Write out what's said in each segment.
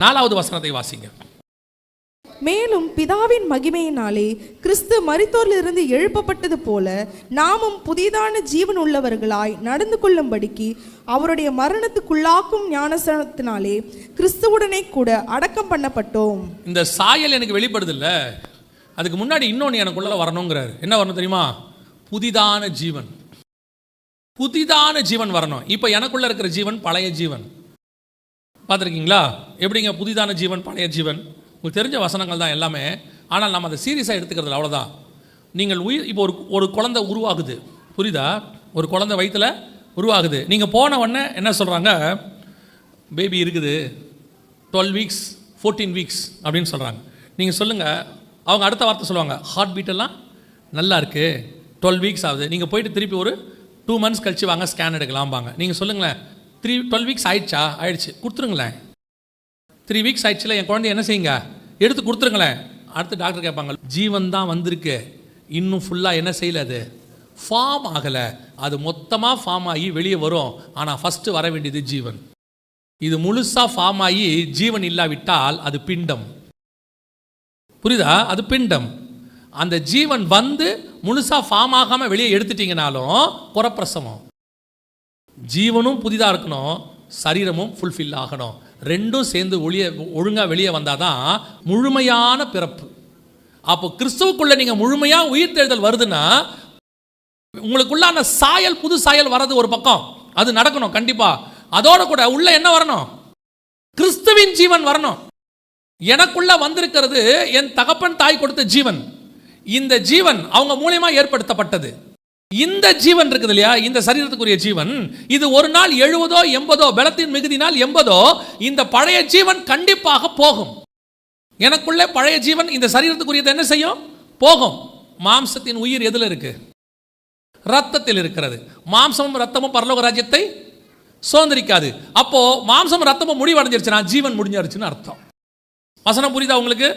நாலாவது வசனத்தை வாசிங்க. மேலும் பிதாவின் மகிமையினாலே கிறிஸ்து மரித்தோரிலிருந்து எழுப்பப்பட்டது போல நாமும் புதிதான ஜீவன் உள்ளவர்களாய் நடந்து கொள்ளும்படிக்கு அவருடைய மரணத்துக்குள்ளாக்கும் ஞானசனத்தினாலே கிறிஸ்துவுடனே கூட அடக்கம் பண்ணப்பட்டோம். இந்த சாயல் எனக்கு வெளிப்படுது இல்ல. அதுக்கு முன்னாடி இன்னொன்று எனக்குள்ள வரணுங்கிறாரு. என்ன வரணும் தெரியுமா? புதிதான ஜீவன். புதிதான ஜீவன் வரணும். இப்போ எனக்குள்ள இருக்கிற ஜீவன் பழைய ஜீவன். பார்த்துருக்கீங்களா? எப்படிங்க? புதிதான ஜீவன் பழைய ஜீவன். உங்களுக்கு தெரிஞ்ச வசனங்கள் தான் எல்லாமே. ஆனால் நம்ம அதை சீரியஸாக எடுத்துக்கிறது அவ்வளோதான் நீங்கள் உயிர் இப்போ ஒரு ஒரு குழந்தை உருவாகுது. புரியுதா? ஒரு குழந்தை வயிற்றில் உருவாகுது. நீங்கள் போன உடனே என்ன சொல்கிறாங்க பேபி இருக்குது. டுவெல் வீக்ஸ் ஃபோர்டீன் வீக்ஸ் அப்படின்னு சொல்கிறாங்க நீங்கள் சொல்லுங்கள் அவங்க அடுத்த வார்த்தை சொல்லுவாங்க. ஹார்ட் பீட்டெல்லாம் நல்லா இருக்குது டுவெல் வீக்ஸ் ஆகுது. நீங்கள் போயிட்டு திருப்பி ஒரு டூ மந்த்ஸ் கழிச்சு வாங்க ஸ்கேன் எடுக்கலாம்பாங்க. நீங்கள் சொல்லுங்களேன். த்ரீ டுவெல் வீக்ஸ் ஆயிடுச்சா? ஆயிடுச்சு. கொடுத்துருங்களேன். த்ரீ வீக்ஸ் ஆயிடுச்சுல என் குழந்தைய என்ன செய்யுங்க? எடுத்து கொடுத்துருங்களேன். அடுத்து டாக்டர் கேட்பாங்க ஜீவன் தான் வந்திருக்கு. இன்னும் ஃபுல்லாக என்ன செய்யல அது? ஃபார்ம் ஆகலை. அது மொத்தமாக ஃபார்ம் ஆகி வெளியே வரும். ஆனால் ஃபஸ்ட்டு வர வேண்டியது ஜீவன். இது முழுசாக ஃபார்ம் ஆகி ஜீவன் இல்லாவிட்டால் அது பிண்டம். புரியுதா? அது பிண்டம். அந்த ஜீவன் வந்து முழுசாக ஃபார்ம் ஆகாமல் வெளியே எடுத்துட்டீங்கனாலும் குறப்பிரசவம் ஜீவனும் புதிதாக இருக்கணும் சரீரமும் ஃபுல்ஃபில் ஆகணும். ரெண்டும் சேர்ந்து ஒளிய ஒழுங்காக வெளியே வந்தால் தான் முழுமையான பிறப்பு. அப்போ நீங்கள் முழுமையாக உயிர் தேர்தல் வருதுன்னா உங்களுக்குள்ளான சாயல் புது சாயல் வர்றது ஒரு பக்கம். அது நடக்கணும் கண்டிப்பாக அதோட கூட உள்ள என்ன வரணும்? கிறிஸ்துவின் ஜீவன் வரணும். எனக்குள்ள வந்திருக்கிறது என் தகப்பன் தாய் கொடுத்த ஜீவன். இந்த ஜீவன் அவங்க மூலியமாக ஏற்படுத்தப்பட்டது. இந்த ஜீவன் இருக்குது இல்லையா? இந்த சரீரத்துக்குரிய ஜீவன். இது ஒரு நாள் எழுபதோ எண்பதோ பலத்தின் மிகுதினால் எண்பதோ இந்த பழைய ஜீவன் கண்டிப்பாக போகும். எனக்குள்ளே பழைய ஜீவன் இந்த சரீரத்துக்குரியது என்ன செய்யும்? போகும். மாம்சத்தின் உயிர் எதில் இருக்கு? ரத்தத்தில் இருக்கிறது. மாம்சமும் ரத்தமும் பரலோக ராஜ்யத்தை சுதந்திரிக்காது. அப்போ மாம்சம் ரத்தமும் முடிவடைஞ்சிருச்சுன்னா ஜீவன் முடிஞ்சிருச்சுன்னு அர்த்தம். வசனம் புரியுதா உங்களுக்கு?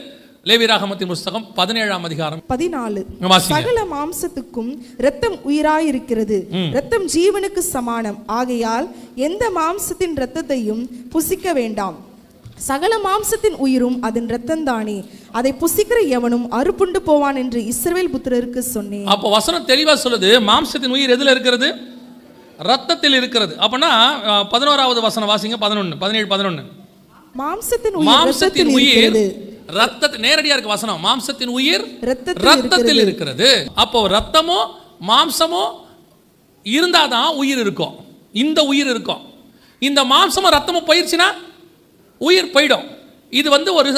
லேவிராகமத்தின் புஸ்தகம் பதினேழாம் அதிகாரம். பதினாலு. சகல மாம்சத்துக்கும் இரத்தம் உயிராயிருக்கிறது. இரத்தம் ஜீவனுக்கு சமானம். ஆகையால் எந்த மாம்சத்தின் இரத்தத்தையும் புசிக்க வேண்டாம். சகல மாம்சத்தின் உயிரும் அதன் இரத்தம்தானே. அதை புசிக்கிற எவனும் அறுப்புண்டு போவான் என்று இஸ்ரவேல் புத்திரருக்கு சொன்னேன். அப்போ வசனம் தெளிவா சொல்லுது மாம்சத்தின் உயிர் எதுல இருக்கிறது? ரத்தத்தில் இருக்கிறது. அப்பனா பதினோராவது வசனம் வாசிங்க பதினொன்னு பதினேழு பதினொன்னு. மாம்சத்தின் உயிர் மாம்சத்தின் உயிர் ரத்தத்தில் நேரடியா இருக்கு வசனம் மாம்சத்தின் உயிர் ரத்தத்தில் இருக்கிறது. அப்போ ரத்தமோ மாம்சமோ இருந்தாதான் உயிர் இருக்கும். இந்த உயிர் இருக்கும். இந்த மாம்சமும் ரத்தமும் போயிருச்சுன்னா உயிர் போயிடும். இது வந்து ஒரு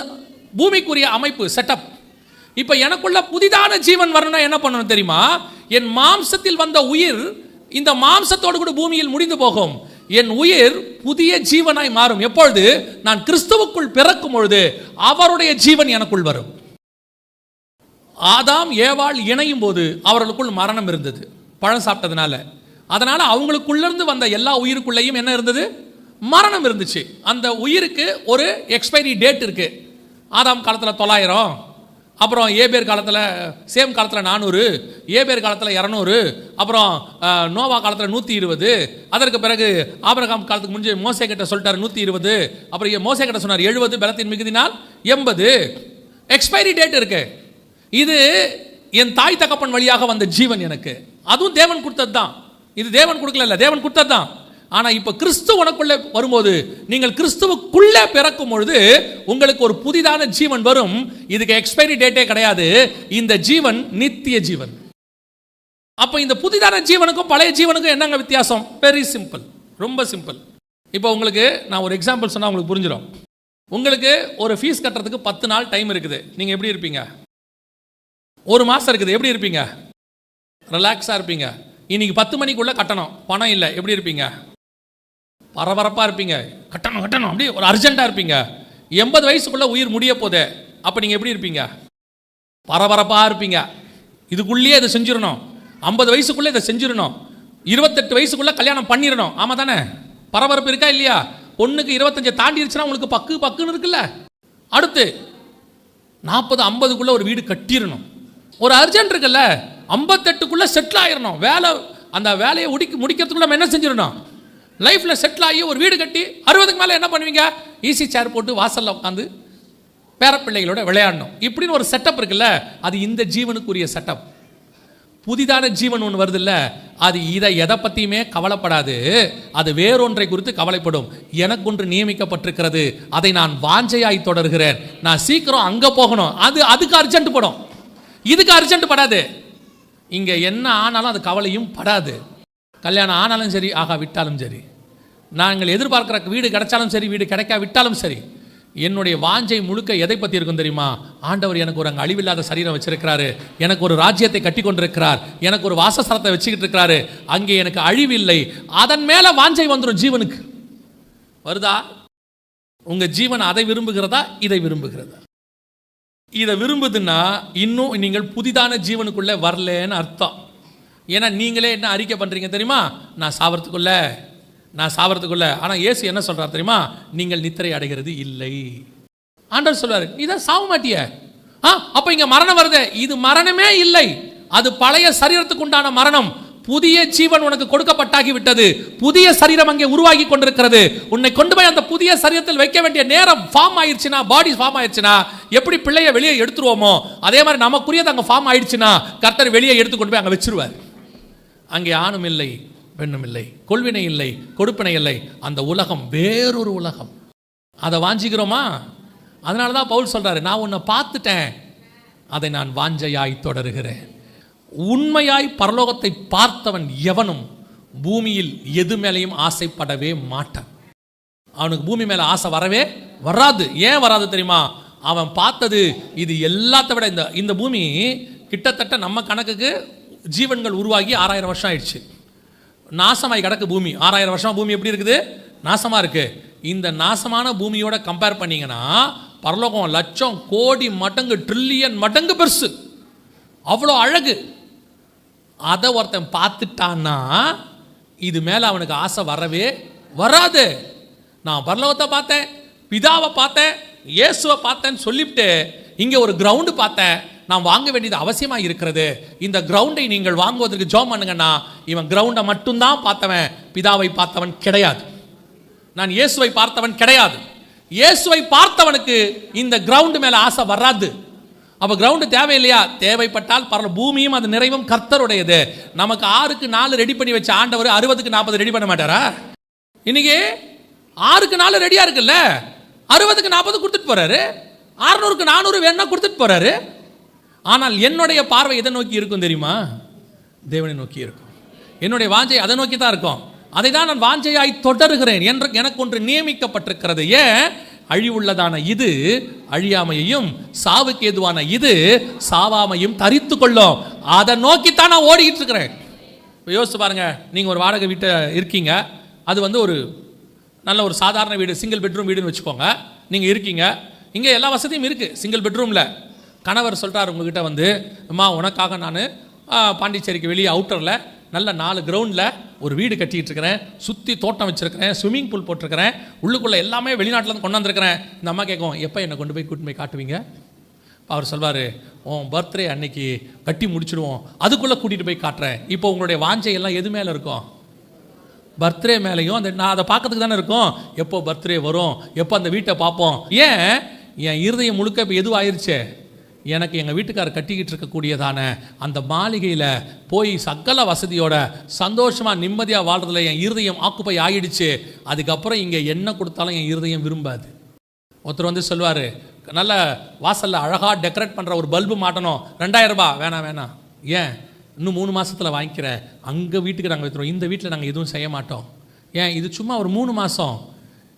பூமிக்குரிய அமைப்பு செட்டப் இப்போ எனக்குள்ள புதிதான ஜீவன் வரணும்னா என்ன பண்ணணும் தெரியுமா? என் மாம்சத்தில் வந்த உயிர் இந்த மாம்சத்தோடு கூட பூமியில் முடிந்து போகும். என் உயிர் புதிய ஜீவனாய் மாறும். எப்பொழுது? நான் கிறிஸ்துவுக்குள் பிறக்கும் பொழுது அவருடைய ஜீவன் எனக்குள் வரும். ஆதாம் ஏவாள் இணையும் போது அவர்களுக்குள் மரணம் இருந்தது. பழம் சாப்பிட்டதுனால. அதனால அவங்களுக்குள்ளிருந்து வந்த எல்லா உயிருக்குள்ளேயும் என்ன இருந்தது? மரணம் இருந்துச்சு. அந்த உயிருக்கு ஒரு எக்ஸ்பைரி டேட் இருக்கு. ஆதாம் காலத்தில் தொள்ளாயிரம். அப்புறம் ஏபேர் காலத்தில் சேம் காலத்தில் நானூறு ஏபேர் காலத்தில் இரநூறு அப்புறம் நோவா காலத்தில் நூற்றி இருபது அதற்கு பிறகு ஆபரகாம் காலத்துக்கு முடிஞ்சு மோசே கிட்ட சொல்லிட்டார் நூற்றி இருபது அப்புறம் ஏ மோசே கிட்ட சொன்னார் எழுபது பலத்தின் மிகுதினால் எண்பது. எக்ஸ்பைரி டேட் இருக்கு. இது என் தாய் தகப்பன் வழியாக வந்த ஜீவன் எனக்கு. அதுவும் தேவன் கொடுத்தது தான் இது தேவன் கொடுக்கல தேவன் கொடுத்தது தான் ஆனால் இப்போ கிறிஸ்து உனக்குள்ளே வரும்போது நீங்கள் கிறிஸ்துவுக்குள்ளே பிறக்கும் பொழுது உங்களுக்கு ஒரு புதிதான ஜீவன் வரும். இதுக்கு எக்ஸ்பைரி டேட்டே கிடையாது. இந்த ஜீவன் நித்திய ஜீவன். அப்போ இந்த புதிதான ஜீவனுக்கும் பழைய ஜீவனுக்கும் என்னங்க வித்தியாசம்? வெரி சிம்பிள் ரொம்ப சிம்பிள் இப்போ உங்களுக்கு நான் ஒரு எக்ஸாம்பிள் சொன்னால் உங்களுக்கு புரிஞ்சிடும் உங்களுக்கு ஒரு ஃபீஸ் கட்டுறதுக்கு பத்து நாள் டைம் இருக்குது. நீங்கள் எப்படி இருப்பீங்க? ஒரு மாதம் இருக்குது. எப்படி இருப்பீங்க? ரிலாக்ஸாக இருப்பீங்க. இன்னைக்கு பத்து மணிக்குள்ளே கட்டணும். பணம் இல்லை. எப்படி இருப்பீங்க? பரபரப்பாக இருப்பீங்க. கட்டணும் கட்டணும். அப்படியே ஒரு அர்ஜென்ட்டாக இருப்பீங்க. எண்பது வயசுக்குள்ளே உயிர் முடிய போதே அப்போ நீங்கள் எப்படி இருப்பீங்க? பரபரப்பாக இருப்பீங்க. இதுக்குள்ளேயே இதை செஞ்சிடணும். ஐம்பது வயசுக்குள்ளே இதை செஞ்சிடணும். இருபத்தெட்டு வயசுக்குள்ளே கல்யாணம் பண்ணிடணும். ஆமாம் தானே? பரபரப்பு இருக்கா இல்லையா? பொண்ணுக்கு இருபத்தஞ்சை தாண்டிடுச்சுன்னா உங்களுக்கு பக்கு பக்குன்னு இருக்குல்ல. அடுத்து நாற்பது ஐம்பதுக்குள்ளே ஒரு வீடு கட்டிடணும். ஒரு அர்ஜென்ட் இருக்குல்ல. ஐம்பத்தெட்டுக்குள்ளே செட்டில் ஆயிடணும். வேலை அந்த வேலையை முடிக்க முடிக்கிறதுக்குள்ள நம்ம என்ன செஞ்சிடணும்? லைஃப்பில் செட்டில் ஆகி ஒரு வீடு கட்டி அறுபதுக்கு மேலே என்ன பண்ணுவீங்க? ஈஸி சேர் போட்டு வாசலில் உட்காந்து பேரப்பிள்ளைகளோட விளையாடணும். இப்படின்னு ஒரு செட்டப் இருக்குல்ல அது இந்த ஜீவனுக்குரிய செட்டப் புதிதான ஜீவன் ஒன்று வருதுல்ல அது இதை எதை பற்றியுமே கவலைப்படாது. அது வேறொன்றை குறித்து கவலைப்படும். எனக்கு ஒன்று நியமிக்கப்பட்டிருக்கிறது. அதை நான் வாஞ்சையாய் தொடர்கிறேன். நான் சீக்கிரம் அங்கே போகணும். அது அதுக்கு அர்ஜென்ட் படும். இதுக்கு அர்ஜென்ட் படாது. இங்கே என்ன ஆனாலும் அது கவலையும் படாது. கல்யாணம் ஆனாலும் சரி ஆகா விட்டாலும் சரி நாங்கள் எதிர்பார்க்குற வீடு கிடைச்சாலும் சரி வீடு கிடைக்கா விட்டாலும் சரி என்னுடைய வாஞ்சை முழுக்க எதை பற்றி இருக்கும் தெரியுமா? ஆண்டவர் எனக்கு ஒரு அங்கே அழிவில்லாத சரீரம் வச்சிருக்கிறாரு. எனக்கு ஒரு ராஜ்யத்தை கட்டி கொண்டிருக்கிறார் எனக்கு ஒரு வாசஸ்தலத்தை வச்சுக்கிட்டு இருக்கிறாரு. அங்கே எனக்கு அழிவில்லை. அதன் மேலே வாஞ்சை வந்துடும் ஜீவனுக்கு. வருதா? உங்கள் ஜீவன் அதை விரும்புகிறதா? இதை விரும்புகிறதா? இதை விரும்புதுன்னா இன்னும் நீங்கள் புதிதான ஜீவனுக்குள்ளே வரலன்னு அர்த்தம். ஏன்னா நீங்களே என்ன அறிக்கை பண்ணுறீங்க தெரியுமா? நான் சாவறதுக்குள்ள நான் சாவறதுக்குள்ள. ஆனால் இயேசு என்ன சொல்கிறார் தெரியுமா? நீங்கள் நித்திரை அடைகிறது இல்லை. ஆண்டவர் சொல்றாரு நீ தான் சாவ மாட்டிய. ஆ அப்போ இங்கே மரணம் வருதே. இது மரணமே இல்லை. அது பழைய சரீரத்துக்கு உண்டான மரணம். புதிய ஜீவன் உனக்கு கொடுக்கப்பட்டாகி விட்டது. புதிய சரீரம் அங்கே உருவாகி கொண்டிருக்கிறது. உன்னை கொண்டு போய் அந்த புதிய சரீரத்தில் வைக்க வேண்டிய நேரம் ஃபார்ம் ஆயிடுச்சுன்னா பாடி ஃபார்ம் ஆயிடுச்சுன்னா எப்படி பிள்ளைய வெளியே எடுத்துருவோமோ அதே மாதிரி நமக்குரியது அங்கே ஃபார்ம் ஆயிடுச்சுன்னா கர்த்தர் வெளியே எடுத்து கொண்டு போய் அங்கே வச்சிருவார். அங்கே ஆணும் இல்லை பெண்ணும் இல்லை. கொள்வினை இல்லை கொடுப்பினை இல்லை. அந்த உலகம் வேறொரு உலகம். அதை வாஞ்சிக்கிறோமா? அதனால தான் பவுல் சொல்கிறாரு நான் உன்னை பார்த்துட்டேன். அதை நான் வாஞ்சையாய் தொடருகிறேன். உண்மையாய் பரலோகத்தை பார்த்தவன் எவனும் பூமியில் எது மேலேயும் ஆசைப்படவே மாட்டான். அவனுக்கு பூமி மேலே ஆசை வரவே வராது. ஏன் வராது தெரியுமா? அவன் பார்த்தது இது எல்லாத்த விட இந்த இந்த பூமி கிட்டத்தட்ட நம்ம கணக்குக்கு ஜீவன்கள் உருவாகி ஆறாயிரம் வருஷம் ஆயிடுச்சு. நாசமாய் கிடக்கு பூமி. ஆறாயிரம் வருஷம் பூமி எப்படி இருக்குது? நாசமாக இருக்குது இந்த நாசமான பூமியோட கம்பேர் பண்ணீங்கன்னா பரலோகம் லட்சம் கோடி மடங்கு ட்ரில்லியன் மடங்கு பெருசு. அவ்வளோ அழகு. அதை ஒருத்தன் பார்த்துட்டான்னா இது மேலே அவனுக்கு ஆசை வரவே வராது. நான் பரலோகத்தை பார்த்தேன் பிதாவை பார்த்தேன் இயேசுவை பார்த்தேன்னு சொல்லிவிட்டு இங்கே ஒரு கிரவுண்டு பார்த்தேன். நாம் வாங்க வேண்டியது அவசியமாக இருக்கிறது. இந்த கிரவுண்டை நீங்கள் வாங்குவதற்கு ஜோம் பண்ணுங்கன்னா இவன் கிரவுண்டை மட்டும்தான் பார்த்தவன் பிதாவை பார்த்தவன் கிடையாது. நான் இயேசுவை பார்த்தவன் கிடையாது. இயேசுவை பார்த்தவனுக்கு இந்த கிரவுண்டு மேலே ஆசை வராது. அப்போ கிரவுண்டு தேவையில்லையா? தேவைப்பட்டால் பரல பூமியும் அது நிறைவும் கர்த்தருடையது. நமக்கு ஆறுக்கு நாலு ரெடி பண்ணி வச்ச ஆண்டவர் அறுபதுக்கு நாற்பது ரெடி பண்ண மாட்டாரா? இன்னைக்கு ஆறுக்கு நாலு ரெடியாக இருக்குல்ல? அறுபதுக்கு நாற்பது கொடுத்துட்டு போறாரு. அறுநூறுக்கு நானூறு வேணா கொடுத்துட்டு போறாரு. ஆனால் என்னுடைய பார்வை எதை நோக்கி இருக்கும் தெரியுமா? தேவனை நோக்கி இருக்கும். என்னுடைய வாஞ்சை அதை நோக்கி தான் இருக்கும். அதை தான் நான் வாஞ்சையாய் தொடருகிறேன் என்று எனக்கு ஒன்று நியமிக்கப்பட்டிருக்கிறது. ஏன்? அழிவுள்ளதான இது அழியாமையையும் சாவுக்கு ஏதுவான இது சாவாமையும் தரித்து கொள்ளும். அதை நோக்கித்தான் நான் ஓடிக்கிட்டு இருக்கிறேன் இப்போ யோசிச்சு பாருங்க நீங்கள் ஒரு வாடகை வீட்டை இருக்கீங்க. அது வந்து ஒரு நல்ல ஒரு சாதாரண வீடு சிங்கிள் பெட்ரூம் வீடுன்னு வச்சுக்கோங்க. நீங்கள் இருக்கீங்க. இங்கே எல்லா வசதியும் இருக்குது சிங்கிள் பெட்ரூமில் கணவர் சொல்கிறார் உங்ககிட்ட வந்து அம்மா உனக்காக நான் பாண்டிச்சேரிக்கு வெளியே அவுட்டரில் நல்ல நாலு கிரவுண்டில் ஒரு வீடு கட்டிக்கிட்டு இருக்கிறேன். சுற்றி தோட்டம் வச்சுருக்கிறேன். ஸ்விம்மிங் பூல் போட்டிருக்கிறேன். உள்ளுக்குள்ளே எல்லாமே வெளிநாட்டிலேருந்து கொண்டு வந்திருக்கிறேன். இந்த அம்மா கேட்கும் எப்போ என்னை கொண்டு போய் கூட்டு போய் காட்டுவீங்க? அவர் சொல்வார் உன் பர்த்டே அன்னைக்கு கட்டி முடிச்சிடுவோம். அதுக்குள்ளே கூட்டிகிட்டு போய் காட்டுறேன். இப்போ உங்களுடைய வாஞ்சையெல்லாம் எது மேலே இருக்கும்? பர்த்டே மேலேயும் அந்த நான் அதை பார்க்கறதுக்கு தானே இருக்கும். எப்போ பர்த்டே வரும்? எப்போ அந்த வீட்டை பார்ப்போம்? ஏன்? என் இருதயம் முழுக்க இப்போ எதுவாயிருச்சே? எனக்கு எங்கள் வீட்டுக்காரர் கட்டிக்கிட்டு இருக்கக்கூடியதான அந்த மாளிகையில் போய் சகல வசதியோட சந்தோஷமாக நிம்மதியாக வாழ்றதுல என் இருதயம் ஆக்குப்பை ஆகிடுச்சு அதுக்கப்புறம் இங்கே என்ன கொடுத்தாலும் என் இருதயம் விரும்பாது. ஒருத்தர் வந்து சொல்லுவார் நல்ல வாசலில் அழகாக டெக்கரேட் பண்ணுற ஒரு பல்பு மாட்டணும். ரெண்டாயிரம் ரூபாய். வேணாம் வேணாம். ஏன்? இன்னும் மூணு மாதத்தில் வாங்கிக்கிறேன். அங்கே வீட்டுக்கு நாங்கள் வைத்துருவோம். இந்த வீட்டில் நாங்கள் எதுவும் செய்ய மாட்டோம். ஏன்? இது சும்மா ஒரு மூணு மாதம்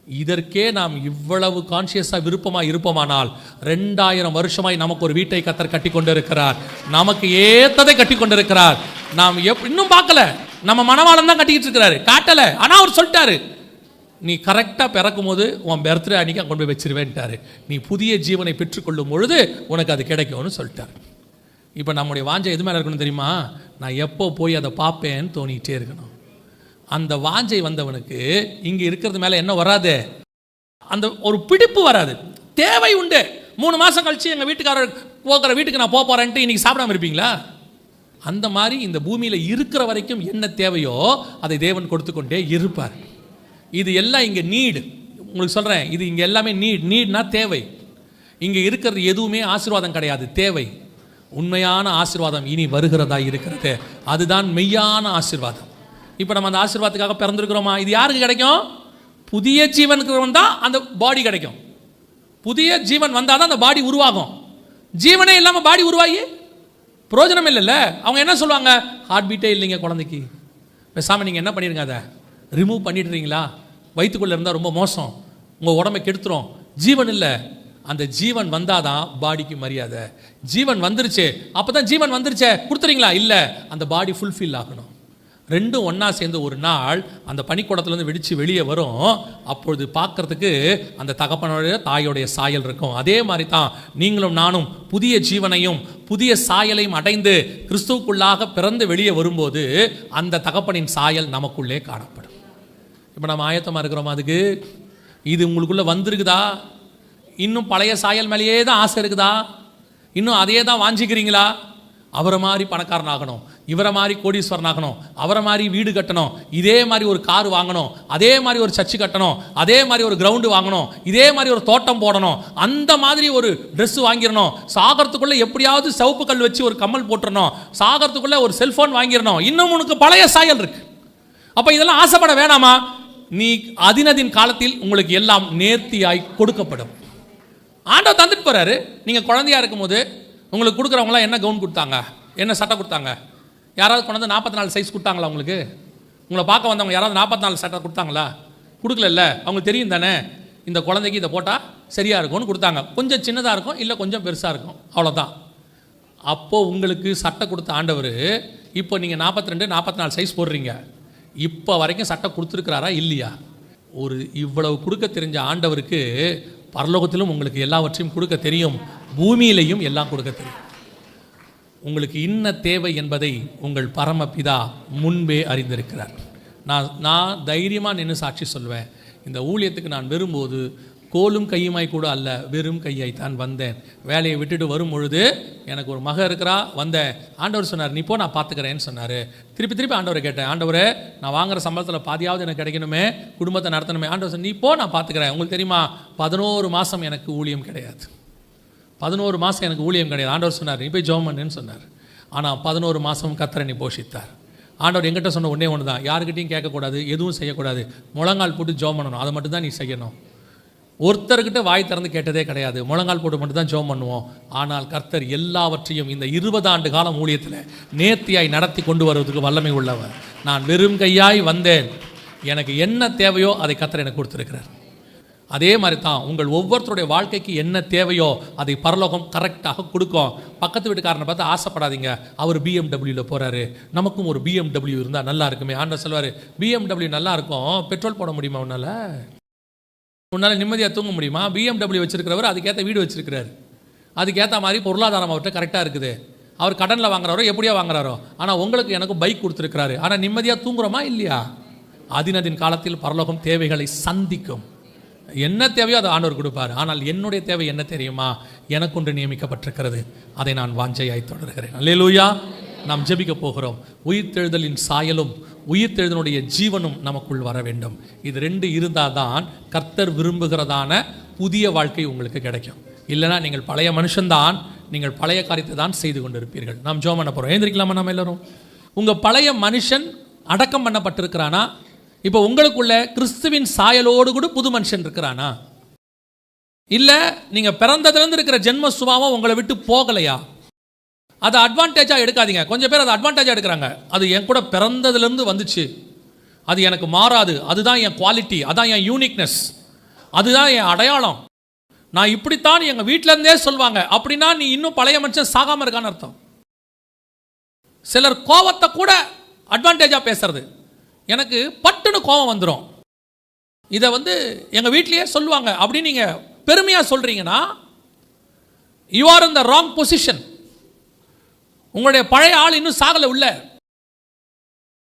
இதற்கே நாம் இவ்வளவு கான்சியஸாக விருப்பமாக இருப்போமானால் ரெண்டாயிரம் வருஷமாய் நமக்கு ஒரு வீட்டை கத்தர் கட்டி கொண்டு இருக்கிறார் நமக்கு ஏத்ததை கட்டி கொண்டு இருக்கிறார் நாம் எப் இன்னும் பார்க்கல. நம்ம மனவாளம் தான் கட்டிக்கிட்டு இருக்கிறாரு. காட்டலை. ஆனால் அவர் சொல்லிட்டாரு. நீ கரெக்டாக பிறக்கும் போது உன் பர்த்டே அன்றைக்கி கொண்டு போய் வச்சிருவேன்ட்டாரு. நீ புதிய ஜீவனை பெற்றுக்கொள்ளும் பொழுது உனக்கு அது கிடைக்கும்னு சொல்லிட்டாரு. இப்போ நம்முடைய வாஞ்சை எது மேலே இருக்கணும் தெரியுமா? நான் எப்போ போய் அதை பார்ப்பேன்னு தோணிக்கிட்டே இருக்கணும். அந்த வாஞ்சை வந்தவனுக்கு இங்கே இருக்கிறது மேலே என்ன வராது? அந்த ஒரு பிடிப்பு வராது. தேவை உண்டு. மூணு மாதம் கழித்து எங்கள் வீட்டுக்காரர் போகிற வீட்டுக்கு நான் போகிறேன்ட்டு இன்றைக்கி சாப்பிடாம இருப்பீங்களா? அந்த மாதிரி இந்த பூமியில் இருக்கிற வரைக்கும் என்ன தேவையோ அதை தேவன் கொடுத்து கொண்டே இருப்பார். இது எல்லாம் இங்கே நீடு உங்களுக்கு சொல்கிறேன் இது இங்கே எல்லாமே நீட் நீட்னா தேவை. இங்கே இருக்கிறது எதுவுமே ஆசீர்வாதம் கிடையாது தேவை. உண்மையான ஆசீர்வாதம் இனி வருகிறதா இருக்கிறது. அதுதான் மெய்யான ஆசீர்வாதம். இப்போ நம்ம அந்த ஆசீர்வாதத்துக்காக பிறந்திருக்கிறோமா? இது யாருக்கு கிடைக்கும்? புதிய ஜீவனுக்கு வந்தால் அந்த பாடி கிடைக்கும். புதிய ஜீவன் வந்தால் தான் அந்த பாடி உருவாகும். ஜீவனே இல்லாமல் பாடி உருவாகி? பிரயோஜனம் இல்லைல்ல. அவங்க என்ன சொல்லுவாங்க? ஹார்ட் பீட்டே இல்லைங்க குழந்தைக்கு. பேசாமல் நீங்கள் என்ன பண்ணிடுங்க அதை? ரிமூவ் பண்ணிடுறீங்களா? வயிற்றுக்குள்ளே இருந்தால் ரொம்ப மோசம். உங்கள் உடம்பை கெடுத்துரும். ஜீவன் இல்லை. அந்த ஜீவன் வந்தால் தான் பாடிக்கு மரியாதை. ஜீவன் வந்துருச்சு. அப்போ தான் ஜீவன் வந்துருச்சே. கொடுத்துறீங்களா? இல்லை. அந்த பாடி ஃபுல்ஃபில் ஆகணும். ரெண்டும் ஒன்றா சேர்ந்து ஒரு நாள் அந்த பனிக்கூடத்துலேருந்து வெடித்து வெளியே வரும். அப்பொழுது பார்க்கறதுக்கு அந்த தகப்பனுடைய தாயோடைய சாயல் இருக்கும். அதே மாதிரி தான் நீங்களும் நானும் புதிய ஜீவனையும் புதிய சாயலையும் அடைந்து கிறிஸ்துவுக்குள்ளாக பிறந்து வெளியே வரும்போது அந்த தகப்பனின் சாயல் நமக்குள்ளே காணப்படும். இப்போ நம்ம ஆயத்தமாக இருக்கிறோம் அதுக்கு? இது உங்களுக்குள்ளே வந்திருக்குதா? இன்னும் பழைய சாயல் மேலேயே தான் ஆசை இருக்குதா? இன்னும் அதையே தான் வாஞ்சிக்கிறீங்களா? அவரை மாதிரி பணக்காரன் ஆகணும். இவரை மாதிரி கோடீஸ்வரன் ஆகணும் அவரை மாதிரி வீடு கட்டணும் இதே மாதிரி ஒரு கார் வாங்கணும் அதே மாதிரி ஒரு சர்ச்சு கட்டணும் அதே மாதிரி ஒரு கிரவுண்டு வாங்கணும் இதே மாதிரி ஒரு தோட்டம் போடணும் அந்த மாதிரி ஒரு ட்ரெஸ் வாங்கிடணும். சாகரத்துக்குள்ளே எப்படியாவது சவுப்பு கல் வச்சு ஒரு கம்மல் போட்டுறணும் சாகரத்துக்குள்ளே ஒரு செல்ஃபோன் வாங்கிடணும். இன்னும் உனக்கு பழைய சாயல் இருக்கு. அப்போ இதெல்லாம் ஆசைப்பட வேணாமா? நீ அதினதின் காலத்தில் உங்களுக்கு எல்லாம் நேர்த்தியாய் கொடுக்கப்படும். ஆண்டவர் தந்துட்டு போகிறாரு நீங்கள் குழந்தையா இருக்கும்போது உங்களுக்கு கொடுக்குறவங்களாம் என்ன கவுன் கொடுத்தாங்க? என்ன சட்டை கொடுத்தாங்க? யாராவது கொண்டு வந்து நாற்பத்தி நாலு சைஸ் கொடுத்தாங்களா உங்களுக்கு? உங்களை பார்க்க வந்தவங்க யாராவது நாற்பத்தி நாலு சட்டை கொடுத்தாங்களா? கொடுக்கலல்ல. அவங்களுக்கு தெரியும் தானே? இந்த குழந்தைக்கு இதை போட்டால் சரியாக இருக்கும்னு கொடுத்தாங்க. கொஞ்சம் சின்னதாக இருக்கும் இல்லை கொஞ்சம் பெருசாக இருக்கும். அவ்வளோதான் அப்போது உங்களுக்கு சட்டை கொடுத்த ஆண்டவர் இப்போ நீங்கள் நாற்பத்தி ரெண்டு நாற்பத்தி நாலு சைஸ் போடுறீங்க. இப்போ வரைக்கும் சட்டை கொடுத்துருக்கிறாரா இல்லையா? ஒரு இவ்வளவு கொடுக்க தெரிஞ்ச ஆண்டவருக்கு பரலோகத்திலும் உங்களுக்கு எல்லாவற்றையும் கொடுக்க தெரியும். பூமியிலையும் எல்லாம் கொடுக்க தெரியும். உங்களுக்கு இன்ன தேவை என்பதை உங்கள் பரமபிதா முன்பே அறிந்திருக்கிறார். நான் நான் தைரியமாக நின்று சாட்சி சொல்வேன். இந்த ஊழியத்துக்கு நான் வரும்போது கோலும் கையுமாய் கூட அல்ல வெறும் கையாய்த்தான் வந்தேன். வேலையை விட்டுட்டு வரும் பொழுது எனக்கு ஒரு மக இருக்கிறா வந்தேன். ஆண்டவர் சொன்னார் நீ போ நான் பார்த்துக்கிறேன்னு சொன்னார். திருப்பி திருப்பி ஆண்டவரை கேட்டேன். ஆண்டவரே நான் வாங்குற சம்பளத்தில் பாதியாவது எனக்கு கிடைக்கணுமே குடும்பத்தை நடத்தணுமே. ஆண்டவர் சொன்ன நீ போ நான் பார்த்துக்கிறேன். உங்களுக்கு தெரியுமா பதினோரு மாதம் எனக்கு ஊழியம் கிடையாது. பதினோரு மாதம் எனக்கு ஊழியம் கிடையாது. ஆண்டவர் சொன்னார் நீ போய் ஜோம் பண்ணுன்னு சொன்னார். ஆனால் பதினோரு மாதம் கத்தரை நீ போஷித்தார். ஆண்டவர் எங்கிட்ட சொன்ன ஒன்றே ஒன்று தான் யாருக்கிட்டையும் கேட்கக்கூடாது எதுவும் செய்யக்கூடாது. முழங்கால் போட்டு ஜோம் பண்ணணும் அதை மட்டும் தான் நீ செய்யணும். ஒருத்தர்கிட்ட வாய் திறந்து கேட்டதே கிடையாது. முழங்கால் போட்டு மட்டும் தான் ஜோம் பண்ணுவோம். ஆனால் கர்த்தர் எல்லாவற்றையும் இந்த இருபது ஆண்டு காலம் ஊழியத்தில் நேர்த்தியாய் நடத்தி கொண்டு வருவதற்கு வல்லமை உள்ளவர். நான் வெறும் கையாய் வந்தேன். எனக்கு என்ன தேவையோ அதை கர்த்தர் எனக்கு கொடுத்துருக்கிறார். அதே மாதிரி தான் உங்கள் ஒவ்வொருத்தருடைய வாழ்க்கைக்கு என்ன தேவையோ அதை பரலோகம் கரெக்டாக கொடுக்கும். பக்கத்து வீட்டுக்காரனை பார்த்து ஆசைப்படாதீங்க. அவர் பிஎம்டபிள்யூவில் போகிறாரு நமக்கும் ஒரு பிஎம்டபிள்யூ இருந்தால் நல்லா இருக்குமே. ஆண்டவர் சொல்வார் பிஎம்டபிள்யூ நல்லா இருக்கும். பெட்ரோல் போட முடியுமா உன்னால்? உன்னால் நிம்மதியாக தூங்க முடியுமா? பிஎம்டபிள்யூ வச்சிருக்கிறவர் அதுக்கேற்ற வீடு வச்சிருக்கிறாரு. அதுக்கேற்ற மாதிரி பொருளாதாரம் அவர்கிட்ட கரெக்டாக இருக்குது. அவர் கடனில் வாங்குறாரோ எப்படியோ வாங்குறாரோ. ஆனால் உங்களுக்கு எனக்கு பைக் கொடுத்துருக்கிறாரு. ஆனால் நிம்மதியாக தூங்குறோமா இல்லையா? அதினதின் காலத்தில் பரலோகம் தேவைகளை சந்திக்கும். என்ன தேவையோ அதை ஆண்டவர் கொடுப்பார். ஆனால் என்னுடைய தேவை என்ன தெரியுமா? எனக்கொன்று நியமிக்கப்பட்டிருக்கிறது. அதை நான் வாஞ்சையாய் தொடர்கிறேன். அல்லேலூயா. நாம் ஜெபிக்க போகிறோம். உயிர்த்தெழுதலின் சாயலும் உயிர்த்தெழுதனுடைய ஜீவனும் நமக்குள் வர வேண்டும். இது ரெண்டு இருந்தால் தான் கர்த்தர் விரும்புகிறதான புதிய வாழ்க்கை உங்களுக்கு கிடைக்கும். இல்லைனா நீங்கள் பழைய மனுஷன்தான் நீங்கள் பழைய காரியத்தை தான் செய்து கொண்டிருப்பீர்கள். நாம் ஜோம் பண்ண போகிறோம் எழுந்திரிக்கலாமா நம்ம எல்லாரும்? உங்கள் பழைய மனுஷன் அடக்கம் பண்ணப்பட்டிருக்கிறானா? இப்போ உங்களுக்குள்ள கிறிஸ்துவின் சாயலோடு கூட புது மனுஷன் இருக்கிறானா? இல்லை நீங்கள் பிறந்ததுலேருந்து இருக்கிற ஜென்ம சுபாவம் உங்களை விட்டு போகலையா? அதை அட்வான்டேஜாக எடுக்காதீங்க. கொஞ்சம் பேர் அதை அட்வான்டேஜாக எடுக்கிறாங்க. அது என் கூட பிறந்ததுலேருந்து வந்துச்சு. அது எனக்கு மாறாது. அதுதான் என் குவாலிட்டி அதான் என் யூனிக்னஸ் அதுதான் என் அடையாளம். நான் இப்படித்தான் எங்கள் வீட்டிலேருந்தே சொல்லுவாங்க அப்படின்னா நீ இன்னும் பழைய மனுஷன் சாகாமல் இருக்கான்னு அர்த்தம். சிலர் கோவத்தை கூட அட்வான்டேஜாக பேசுறது. எனக்கு பட்டுன்னு கோவம் வந்துடும் இதை வந்து எங்கள் வீட்லேயே சொல்லுவாங்க. அப்படின்னு நீங்கள் பெருமையாக சொல்கிறீங்கன்னா you are in the wrong position உங்களுடைய பழைய ஆள் இன்னும் சாகலை உள்ள.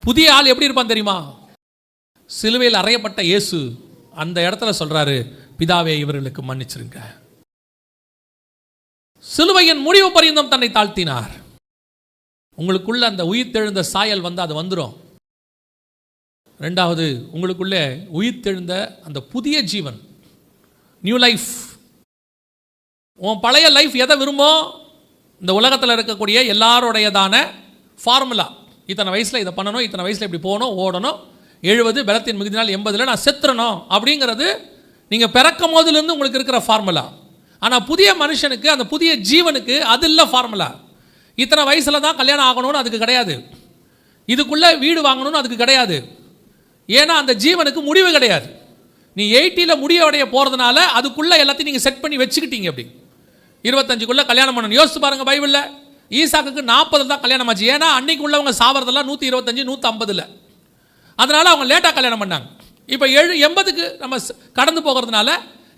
புதிய ஆள் எப்படி இருப்பான் தெரியுமா? சிலுவையில் அறையப்பட்ட இயேசு அந்த இடத்துல சொல்கிறாரு பிதாவே இவர்களுக்கு மன்னிச்சிருங்க. சிலுவையின் முடிவு பரியந்தம் தன்னை தாழ்த்தினார். உங்களுக்குள்ள அந்த உயிர் தெழுந்த சாயல் வந்து அது வந்துடும் ரெண்டாவது உங்களுக்குள்ளே உயிர்த்தெழுந்த அந்த புதிய ஜீவன் நியூ லைஃப் உன் பழைய லைஃப் எதை விரும்போ இந்த உலகத்தில் இருக்கக்கூடிய எல்லாருடையதான ஃபார்முலா இத்தனை வயசில் இதை பண்ணணும் இத்தனை வயசில் இப்படி போகணும் ஓடணும். எழுபது பலத்தின் மிகுதினால் எண்பதில் நான் செத்துறணும் அப்படிங்கிறது நீங்கள் பிறக்கும் போதுலேருந்து உங்களுக்கு இருக்கிற ஃபார்முலா ஆனால் புதிய மனுஷனுக்கு அந்த புதிய ஜீவனுக்கு அது இல்லை ஃபார்முலா இத்தனை வயசில் தான் கல்யாணம் ஆகணும்னு அதுக்கு கிடையாது. இதுக்குள்ளே வீடு வாங்கணும்னு அதுக்கு கிடையாது. ஏன்னா அந்த ஜீவனுக்கு முடிவு கிடையாது. நீ எயிட்டியில் முடிய அடைய போகிறதுனால அதுக்குள்ளே எல்லாத்தையும் நீங்கள் செட் பண்ணி வச்சுக்கிட்டீங்க அப்படி. இருபத்தஞ்சுக்குள்ளே கல்யாணம் பண்ணணும். யோசிச்சு பாருங்க பைபிளில். ஈசாக்குக்கு நாற்பதில் தான் கல்யாணம் ஆச்சு. ஏன்னா அன்னைக்கு உள்ளவங்க சாவறதெல்லாம் நூற்றி இருபத்தஞ்சு நூற்றி ஐம்பதில் அதனால் அவங்க லேட்டாக கல்யாணம் பண்ணாங்க. இப்போ எழு எண்பதுக்கு நம்ம கடந்து போகிறதுனால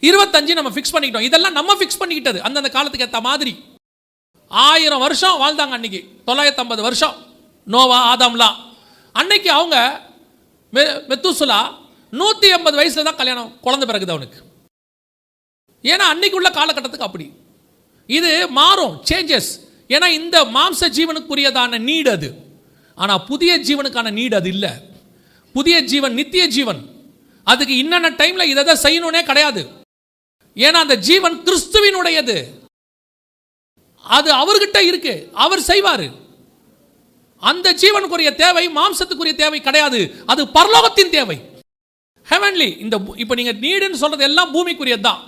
இருபத்தஞ்சு நம்ம ஃபிக்ஸ் பண்ணிக்கிட்டோம். இதெல்லாம் நம்ம ஃபிக்ஸ் பண்ணிக்கிட்டது. அந்தந்த காலத்துக்கு ஏற்ற மாதிரி. ஆயிரம் வருஷம் வாழ்ந்தாங்க அன்னைக்கு. தொள்ளாயிரத்தி ஐம்பது வருஷம். நோவா ஆதாம்லாம் அன்னைக்கு அவங்க மெ மெத்துசுலா நூற்றி எண்பது வயசில் தான் கல்யாணம் குழந்தை பிறகுது அவனுக்கு. ஏன்னா அன்னைக்கு உள்ள காலகட்டத்துக்கு அப்படி. இது மாறும் சேஞ்சஸ் ஏன்னா இந்த மாம்ச ஜீவனுக்குரியதான நீடு அது. ஆனால் புதிய ஜீவனுக்கான நீடு அது இல்லை. புதிய ஜீவன் நித்திய ஜீவன். அதுக்கு இன்னென்ன டைமில் இதை தான் செய்யணும்னே கிடையாது. ஏன்னா அந்த ஜீவன் கிறிஸ்துவினுடையது. அது அவர்கிட்ட இருக்கு. அவர் செய்வார். அந்த ஜீவனுக்குரிய தேவை மாம்சத்துக்குரிய தேவை கிடையாது. அது பரலோகத்தின் தேவை. ஹெவன்லி இந்த இப்போ நீங்கள் நீடுன்னு சொல்கிறது எல்லாம் பூமிக்குரியது தான்.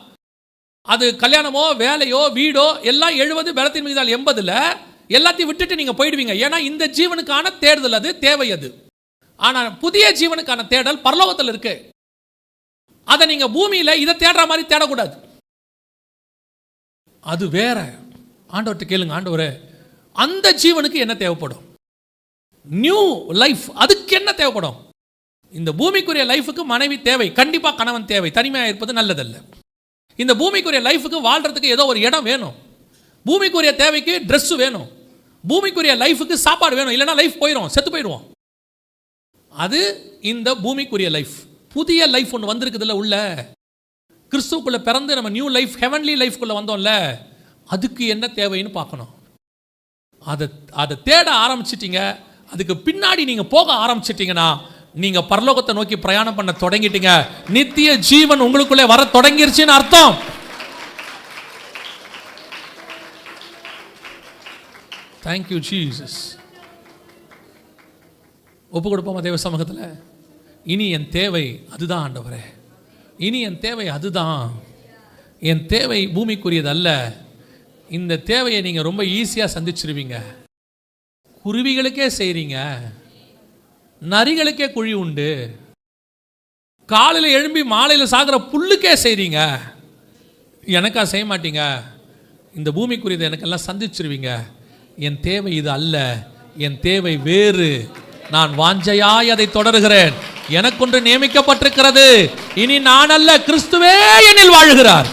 அது கல்யாணமோ வேலையோ வீடோ எல்லாம் எழுபது பலத்தின் மீதால் எண்பதில் எல்லாத்தையும் விட்டுட்டு நீங்கள் போயிடுவீங்க. ஏன்னா இந்த ஜீவனுக்கான தேடுதல் அது தேவை அது. ஆனால் புதிய ஜீவனுக்கான தேடல் பரலோகத்தில் இருக்கு. அதை நீங்கள் பூமியில் இதை தேடுற மாதிரி தேடக்கூடாது. அது வேற. ஆண்டவர்கிட்ட கேளுங்க ஆண்டவரே. அந்த ஜீவனுக்கு என்ன தேவைப்படும்? நியூ லைஃப் அதுக்கு என்ன தேவைப்படும்? இந்த பூமிக்குரிய லைஃபுக்கு மனைவி தேவை கண்டிப்பாக கணவன் தேவை தனிமையாக இருப்பது நல்லதல்ல. இந்த பூமிக்குரிய லைஃபுக்கு வாழ்கிறதுக்கு ஏதோ ஒரு இடம் வேணும். பூமிக்குரிய தேவைக்கு ட்ரெஸ்ஸு வேணும். பூமிக்குரிய லைஃபுக்கு சாப்பாடு வேணும் இல்லைன்னா லைஃப் போயிடும் செத்து போயிடுவோம். அது இந்த பூமிக்குரிய லைஃப் புதிய லைஃப் ஒன்று வந்திருக்குதுல்ல உள்ள. கிறிஸ்துக்குள்ளே பிறந்து நம்ம நியூ லைஃப் ஹெவன்லி லைஃப்குள்ளே வந்தோம்ல அதுக்கு என்ன தேவைன்னு பார்க்கணும். அதை அதை தேட ஆரம்பிச்சிட்டிங்க அதுக்கு பின்னாடி நீங்கள் போக ஆரம்பிச்சிட்டிங்கன்னா நீங்கள் பரலோகத்தை நோக்கி பிரயாணம் பண்ண தொடங்கிட்டீங்க. நித்திய ஜீவன் உங்களுக்குள்ளே வர தொடங்கிருச்சுன்னு அர்த்தம். தேங்க்யூ ஜீசஸ் ஒப்பு கொடுப்போமா தேவ சமூகத்தில்? இனி என் தேவை அதுதான் ஆண்டவரே. இனி என் தேவை அதுதான். என் தேவை பூமிக்குரியது அல்ல இந்த தேவையை நீங்கள் ரொம்ப ஈஸியாக சந்திச்சிருவீங்க. குருவிகளுக்கே செய்கிறீங்க நரிகளுக்கே குழி உண்டு. காலையில் எழும்பி மாலையில் சாகிற புல்லுக்கே செய்கிறீங்க எனக்கா செய்ய மாட்டீங்க. இந்த பூமிக்குரியதை எனக்கெல்லாம் சந்திச்சிருவீங்க. என் தேவை இது அல்ல. என் தேவை வேறு. நான் வாஞ்சையாய் அதை தொடர்கிறேன். எனக்கொன்று நியமிக்கப்பட்டிருக்கிறது. இனி நான் அல்ல கிறிஸ்துவே என்னில் வாழுகிறார்.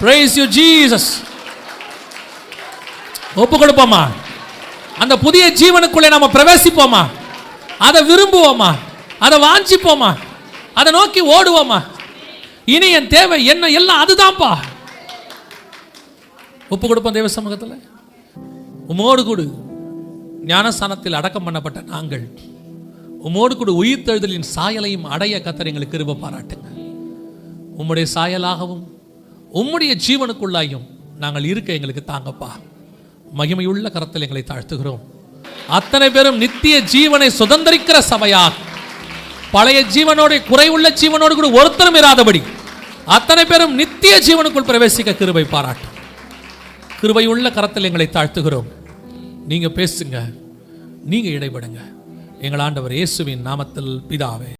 Praise you ஜீசஸ் ஒப்பு கொடுப்போமா அந்த புதிய ஜீவனுக்குள்ளே நம்ம பிரவேசிப்போமா? அதை விரும்புவோமா? அதை வாஞ்சிப்போமா? அதை நோக்கி ஓடுவோமா? இனி என் தேவை என்ன எல்லாம் அதுதான்ப்பா ஒப்பு கொடுப்போம் தேவ சமூகத்தில். உமோடு கூடு ஞானஸ்தானத்தில் அடக்கம் பண்ணப்பட்ட நாங்கள். உமோடு கூட உயிர்த்தெழுதலின் சாயலையும் அடைய கத்தர் எங்களுக்கு கிருப பாராட்டுங்க. உம்முடைய சாயலாகவும் உம்முடைய ஜீவனுக்குள்ளாயும் நாங்கள் இருக்க எங்களுக்கு தாங்கப்பா. மகிமையுள்ள கரத்தில் எங்களை தாழ்த்துகிறோம். அத்தனை பேரும் நித்திய ஜீவனை சுதந்திரிக்கிற சபையாக பழைய ஜீவனோட குறைவுள்ள ஜீவனோடு கூட ஒருத்தரும் இராதபடி அத்தனை பேரும் நித்திய ஜீவனுக்குள் பிரவேசிக்க கிருபை பாராட்டும். கிருபையுள்ள கரத்தில் எங்களை தாழ்த்துகிறோம். நீங்க பேசுங்க நீங்க இடைபடுங்க. எங்கள் ஆண்டவர் இயேசுவின் நாமத்தில் பிதாவே.